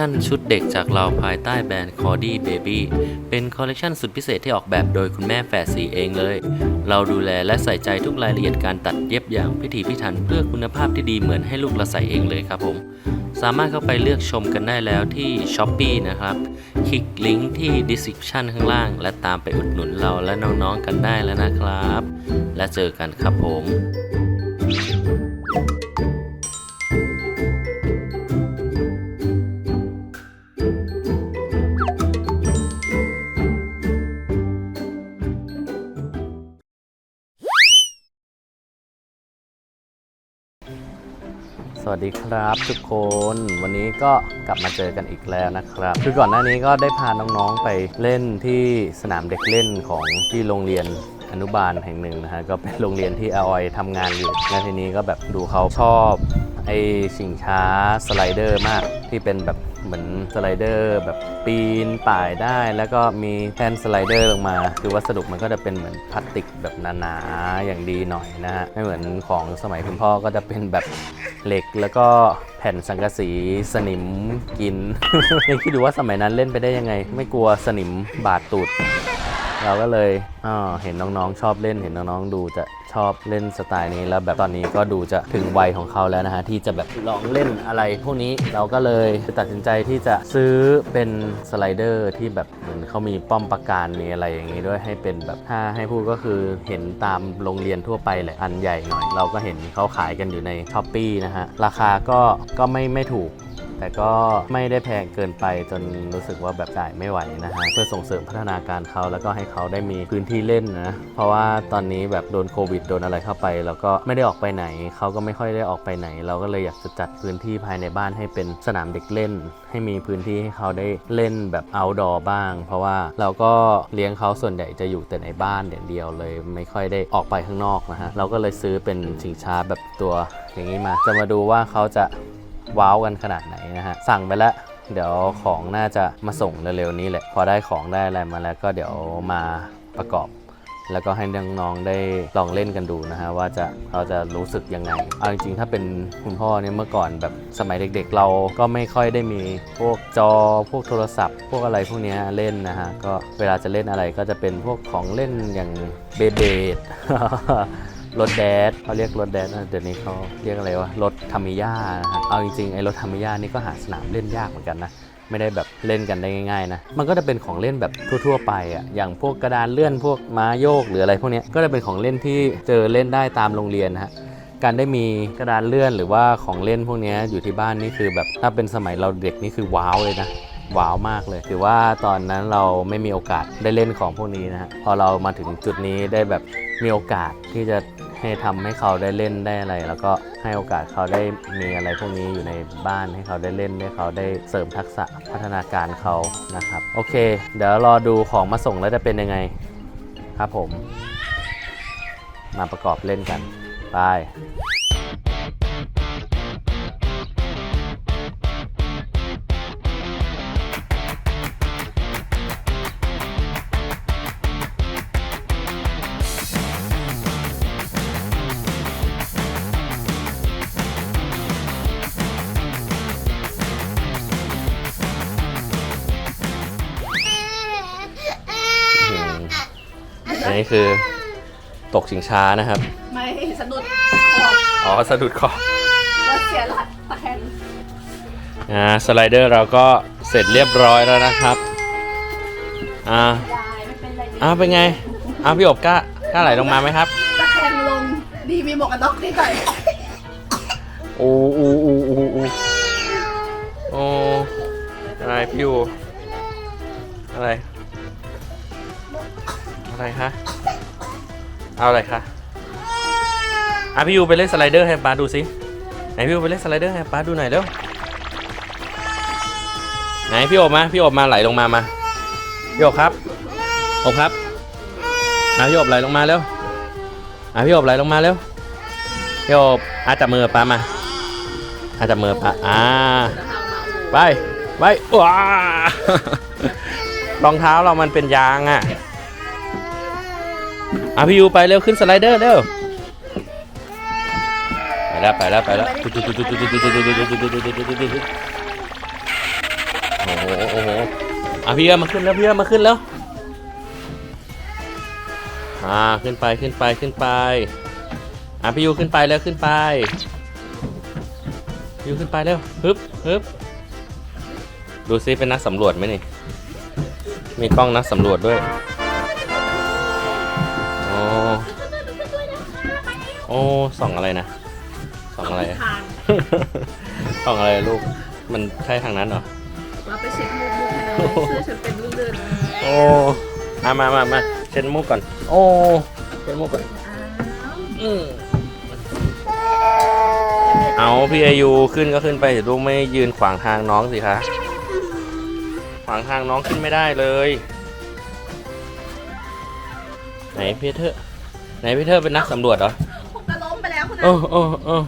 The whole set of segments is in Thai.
ชันชุดเด็กจากเราภายใต้แบรนด์ c o r d y Baby เป็นคอลเลกชันสุดพิเศษที่ออกแบบโดยคุณแม่แฝดสีเองเลย เราดูแลและใส่ใจทุกรายละเอียดการตัดเย็บอย่างพิถีพิถันเพื่อคุณภาพที่ดีเหมือนให้ลูกเราใส่เองเลยครับผม สามารถเข้าไปเลือกชมกันได้แล้วที่ s h อ p e e นะครับ คลิกลิงก์ที่ description ข้างล่าง และตามไปอุดหนุนเราและน้องๆกันได้แล้วนะครับ และเจอกันครับผม สวัสดีครับทุกคนวันนี้ก็กลับมาเจอกันอีกแล้วนะครับ คือก่อนหน้านี้ก็ได้พาน้องๆไปเล่นที่สนามเด็กเล่นของที่โรงเรียนอนุบาลแห่งหนึ่งนะฮะก็เป็นโรงเรียนที่อาอยทำงานอยู่และทีนี้ก็แบบดูเขาชอบไอสิงช้าสไลเดอร์มากที่เป็นแบบ เหมือนสไลเดอร์แบบปีนป่ายได้ แล้วก็มีแท่นสไลเดอร์ลงมา คือวัสดุมันก็จะเป็นเหมือนพลาสติกแบบหนาๆอย่างดีหน่อยนะฮะไม่เหมือนของสมัยคุณพ่อก็จะเป็นแบบเหล็กแล้วก็แผ่นสังกะสีสนิมกินยังคิดดูว่าสมัยนั้นเล่นไปได้ยังไง ไม่กลัวสนิมบาดตูด เราก็เลยเห็นน้องๆชอบเล่นเห็นน้องๆดูจะชอบเล่นสไตล์นี้แล้วแบบตอนนี้ก็ดูจะถึงวัยของเขาแล้วนะฮะที่จะแบบลองเล่นอะไรพวกนี้เราก็เลยตัดสินใจที่จะซื้อเป็นสไลเดอร์ที่แบบเหมือนเขามีป้อมปราการมีอะไรอย่างนี้ด้วยให้เป็นแบบถ้าให้พูดก็คือเห็นตามโรงเรียนทั่วไปแหละอันใหญ่หน่อย เราก็เห็นเขาขายกันอยู่ในช้อปปีนะฮะราคาก็ก็ไม่ไม่ถูก แต่ก็ไม่ได้แพงเกินไปจนรู้สึกว่าแบบจ่ายไม่ไหวนะฮะเพื่อส่งเสริมพัฒนาการเขาแล้วก็ให้เขาได้มีพื้นที่เล่นนะเพราะว่าตอนนี้แบบโดนโควิดโดนอะไรเข้าไป แล้วก็ไม่ได้ออกไปไหนเขาก็ไม่ค่อยได้ออกไปไหน เราก็เลยอยากจะจัดพื้นที่ภายในบ้านให้เป็นสนามเด็กเล่น ให้มีพื้นที่ให้เขาได้เล่นแบบ outdoor บ้าง เพราะว่าเราก็เลี้ยงเขาส่วนใหญ่จะอยู่แต่ในบ้านอย่างเดียวเลย ไม่ค่อยได้ออกไปข้างนอกนะฮะเราก็เลยซื้อเป็นชิงช้าแบบตัวอย่างนี้มา จะมาดูว่าเขาจะ ว้าวกันขนาดไหนนะฮะ สั่งไปแล้ว เดี๋ยวของน่าจะมาส่งเร็วๆนี้แหละ พอได้ของได้อะไรมาแล้วก็เดี๋ยวมาประกอบ แล้วก็ให้น้องๆได้ลองเล่นกันดูนะฮะว่าจะเขาจะรู้สึกยังไง เอาจริงๆถ้าเป็นคุณพ่อเนี่ยเมื่อก่อนแบบสมัยเด็กๆ เราก็ไม่ค่อยได้มีพวกจอพวกโทรศัพท์ พวกอะไรพวกนี้เล่นนะฮะก็เวลาจะเล่นอะไรก็จะเป็นพวกของเล่นอย่างเบเบด รถแดดเขาเรียกรถแดดนะเดี๋ยวนี้เขาเรียกอะไรวะรถทามิยานะฮะเอาจริงๆไอ้รถทามิยานี่ก็หาสนามเล่นยากเหมือนกันนะไม่ได้แบบเล่นกันได้ง่ายๆนะ มันก็จะเป็นของเล่นแบบทั่วๆไปอะ่ะ อย่างพวกกระดานเลื่อนพวกม้าโยกหรืออะไรพวกนี้ก็จะเป็นของเล่นที่เจอเล่นได้ตามโรงเรียนนะฮะ การได้มีกระดานเลื่อนหรือว่าของเล่นพวกนี้อยู่ที่บ้านนี่คือแบบถ้าเป็นสมัยเราเด็กนี่คือว้าวเลยนะ ว้าวมากเลย ถือว่าตอนนั้นเราไม่มีโอกาสได้เล่นของพวกนี้นะฮะพอเรามาถึงจุดนี้ได้แบบมีโอกาสที่จะให้ทำให้เขาได้เล่นได้อะไร แล้วก็ให้โอกาสเขาได้มีอะไรพวกนี้อยู่ในบ้านให้เขาได้เล่นให้เขาได้เสริมทักษะพัฒนาการเขานะครับโอเค เดี๋ยวรอดูของมาส่งแล้วจะเป็นยังไงครับผม มาประกอบเล่นกัน ไป อันนี้คือตกชิงช้านะครับ ไม่สะดุดขอบอ๋อสะดุดคอแล้วเสียหลักตะแคงอ่าสไลเดอร์เราก็เสร็จเรียบร้อยแล้วนะครับ อ่า ยายไม่เป็นไรอ้าวเป็นไง อ้าวพี่อบกล้ากล้าไหลลงมาไหมครับ ตะแคงลงดีมีหมวกกันน็อกนี่ก่อนโอ้โอ้โอ้โอ้โอ้โอ้อะไรพี่อูอะไร อะไรคะ เอาอะไรคะอะพี่ยูไปเล่นสไลเดอร์ให้ป้าดูสิไหนพี่ยูไปเล่นสไลเดอร์ให้ป้าดูหน่อยเร็วไหนพี่อบมาพี่อบมาไหลลงมามาพี่อบครับอบครับอะพี่อบไหลลงมาเร็วอะพี่อบไหลลงมาเร็วพี่อบอาจับมือป้ามาอาจับมือป้าอ่าไปไปว้ารองเท้าเรามันเป็นยางอะ อะพี่ยูไปเร็วขึ้นสไลเดอร์เร็วไปแล้วไปแล้วไปแล้วอะพี่เอ๋มาขึ้นแล้วพี่เอ๋มาขึ้นแล้วอ่าขึ้นไปขึ้นไปขึ้นไปอะพี่ยูขึ้นไปแล้วขึ้นไปพี่ยูขึ้นไปแล้วฮึบฮึบดูซิเป็นนักสำรวจไหมนี่มีกล้องนักสำรวจด้วย โอ้ส่องอะไรนะส่องอะไร ทางส่องอะไรลูก มันใช่ทางนั้นเหรอ เราไปเช็คมุกมุกให้น้องเสื้อฉันเป็นลื่นโอ้มามามามาเช็ดมุกก่อน โอ้เช็ดมุกก่อนๆอ้าวอืมเอาพี่อายุขึ้นก็ขึ้นไปเดี๋ยวลูกไม่ยืนขวางทางน้องสิคะขวางทางน้องขึ้นไม่ได้เลย ไหนพี่เธอไหนพี่เธอเป็นนักสำรวจเหรอผมจะ ล้มไปแล้วคุณเออเออเออ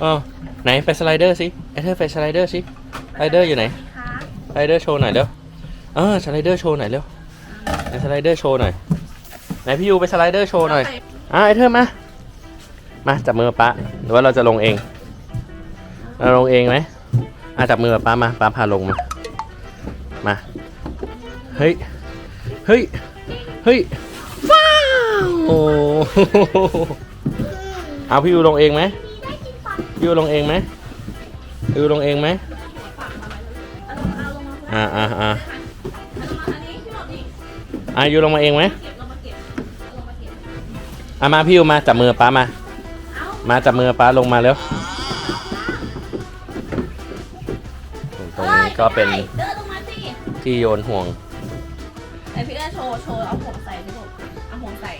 เออไหนไปสไลเดอร์สิไอเธอไปสไลเดอร์สิสไลเดอร์อยู่ไหนคะสไลเดอร์โชว์หน่อยเร็วเออสไลเดอร์โชว์หน่อยเร็วไหนสไลเดอร์โชว์หน่อยไหนพี่ยูไปสไลเดอร์โชว์หน่อยอะไอเธอมามาจับมือป้าหรือว่าเราจะลงเองเราลงเองไหมอะจับมือป้ามาป้าพาลงมามาเฮ้ยเฮ้ยเฮ้ยว้าวโอ้ เอาพี่ยูลงเองไหมพี่ยูลงเองไหมพี่ยูลงเองไหมเอาลงมาอ่าอ่าอ่าเอาลงมาทางนี้พี่หมอนี่อะยูลงมาเองไหมเก็บลงมาเก็บเอาลงมาเก็บอะมาพี่ยูมาจับมือป้ามาเอามาจับมือป้าลงมาเร็วตรงนี้ก็เป็นเดินลงมาสิที่โยนห่วงไอพี่ได้โชว์โชว์เอาห่วงใส่สิลูกเอาห่วงใส่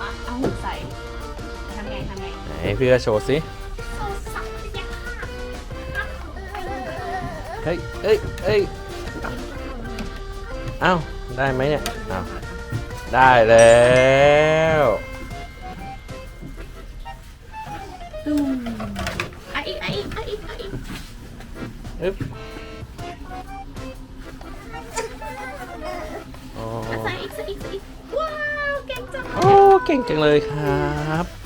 อะเอาห่วงใส่ทำไง ทำไงไหนพี่ก็โชว์สิโชว์สักสิจ๊ะเฮ้ยเอ้ยเอ้ยเอ้าได้ไหมเนี่ยเอ้าได้แล้วตุ้มอะอีกอะอีกอะอีกอะอีกอึ๊บโอ้อะใส่อีกใส่อีกใส่อีกว้าว เก่งจังโอ้เก่งจังเลยครับเขาเ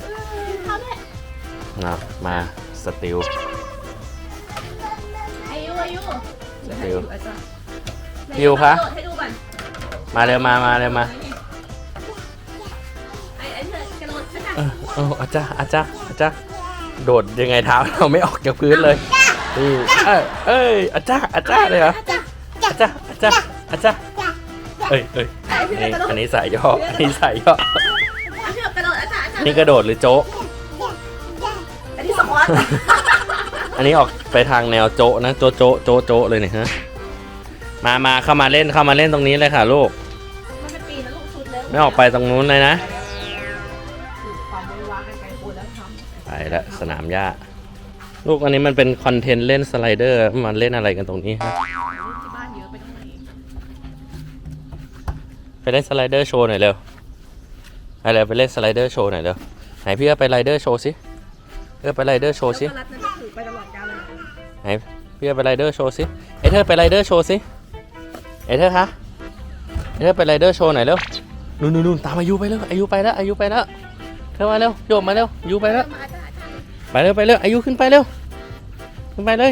นี่ย นะมาสติล อายุอายุเดี๋ยวอาจารย์ฮิวคะ ให้ดูก่อนมาเร็วมามาเร็วมาไอ้ไอ้เธอกระโดดใช่ไหมเออเอออาจารย์อาจารย์อาจารย์โดดยังไงเท้าเราไม่ออกจากพื้นเลยนี่เอ้ยเอ้ยอาจารย์อาจารย์เลยเหรอจ้ะอาจารย์อาจารย์อาจารย์เอ้ยเอ้ยไอ้พี่นี่กระโดดอันนี้สายย่ออันนี้สายย่อไอ้พี่กระโดดอาจารย์อาจารย์นี่กระโดดหรือโจ๊ะอันนี้ส ควอตอันนี้ออกไปทางแนวโจ๊ะนะโจ๊ะโจ๊ะโจ๊ะโจ๊ะเลยเนี่ยฮะมามาเข้ามาเล่นเข้ามาเล่นตรงนี้เลยค่ะลูก มันเป็นปีนะลูกชุดแล้วไม่ออกไปตรงนู้นเลยนะความบริวารกันไกลปูแล้วทำไปละสนามหญ้า ลูกอันนี้มันเป็นคอนเทนต์เล่นสไลเดอร์มันเล่นอะไรกันตรงนี้ฮะที่บ้านเยอะไปตรงไหนไปเล่นสไลเดอร์โชว์หน่อยเร็วไปเร็วไปเล่นสไลเดอร์โชว์หน่อยเร็วไหนพี่ก็ไปไรเดอร์โชว์สิ เออไปไรเดอร์โชว์สิแล้วก็รัดนั่นก็ถือไปตลอดกาลเลยนะไหนพี่ก็ไปไรเดอร์โชว์สิเอเธอร์ไปไรเดอร์โชว์สิเอเธอร์คะเอเธอร์ไปไรเดอร์โชว์หน่อยเร็วนู่นนู่นนู่นตามอายุไปเร็วอายุไปแล้วอายุไปแล้วเธอมาเร็วโยมมาเร็วอายุไปแล้ว มาอาจารย์อาจารย์ไปเร็วไปเร็วอายุขึ้นไปเร็วขึ้นไปเลย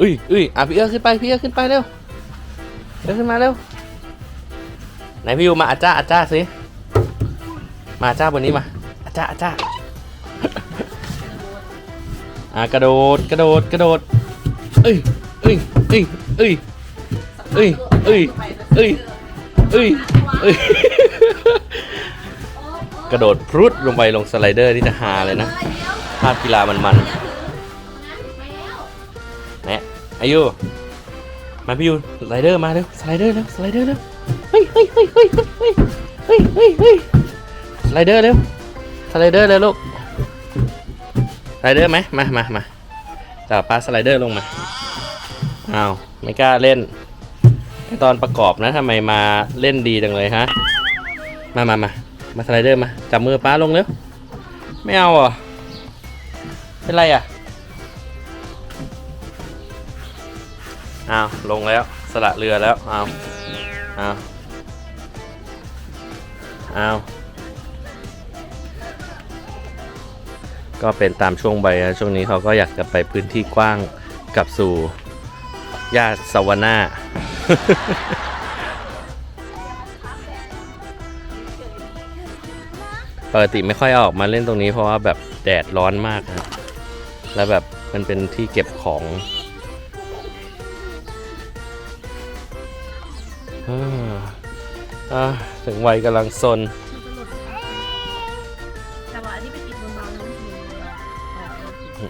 อุ้ยอุ้ยอะพี่เอื้อขึ้นไปพี่เอื้อขึ้นไปเร็วเร็วขึ้นมาเร็วไหนพี่ยูมาอาจ้าอาจ้าสิมาอาจ้าบนนี้มาอาจ้าอาจ้า อะกระโดดกระโดดกระโดดเอ้ยเอ้ยเอ้ยเอ้ยเอ้ยเอ้ยเอ้ยเอ้ยเอ้ยกระโดดพรุดลงไปลงสไลเดอร์นี่จะฮาเลยนะภาพกีฬามันมันๆแหนะอายุมาพี่ยูสไลเดอร์มาเร็วสไลเดอร์เร็วสไลเดอร์เร็วเฮ้ยเฮ้ยเฮ้ยเฮ้ยเฮ้ยเฮ้ยเฮ้ยสไลเดอร์เร็วสไลเดอร์เร็วลูก สไลเดอร์ไหมมามามาจับปลาสไลเดอร์ลงมาอ้าวไม่กล้าเล่นตอนประกอบนะทำไมมาเล่นดีจังเลยฮะ มามามามาสไลเดอร์มา จับมือป้าลงเร็ว ไม่เอาเหรอเป็นไรอะอ้าวลงแล้วสละเรือแล้วอ้าวอ้าวอ้าว ก็เป็นตามช่วงใบนะช่วงนี้เขาก็อยากจะไปพื้นที่กว้างกลับสู่หญ้าสวน่าปกติไม่ค่อยออกมาเล่นตรงนี้เพราะว่าแบบแดดร้อนมากนะแล้วแบบมันเป็นที่เก็บของอถึงวัยกำลังซน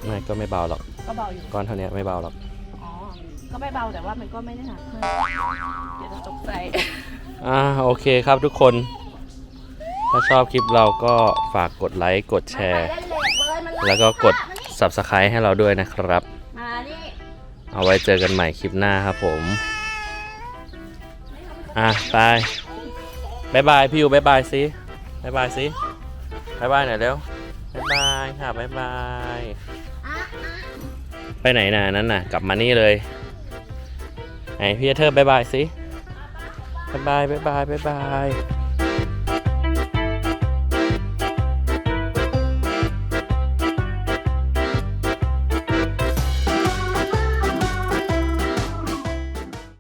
ไม่ก็ไม่เบาหรอกก็เบาอยู่ก้อนเท่านี้ไม่เบาหรอกอ๋อก็ไม่เบาแต่ว่ามันก็ไม่ได้หนักมากเดี๋ยวจะตกใจอ่าโอเคครับทุกคน ถ้าชอบคลิปเราก็ฝากกดไลค์กดแชร์ แล้วก็กด Subscribe ให้เราด้วยนะครับ มานี่เอาไว้เจอกันใหม่คลิปหน้าครับผม อะไปบายบายพี่อยู่บายบายสิบายบายสิบายบายหน่อยเร็วบายบายค่ะบายบาย ไปไหนน่ะนั้นน่ะ กลับมานี่เลยไหนพี่เธอร์บายบายสิบายบายบายบายบายบาย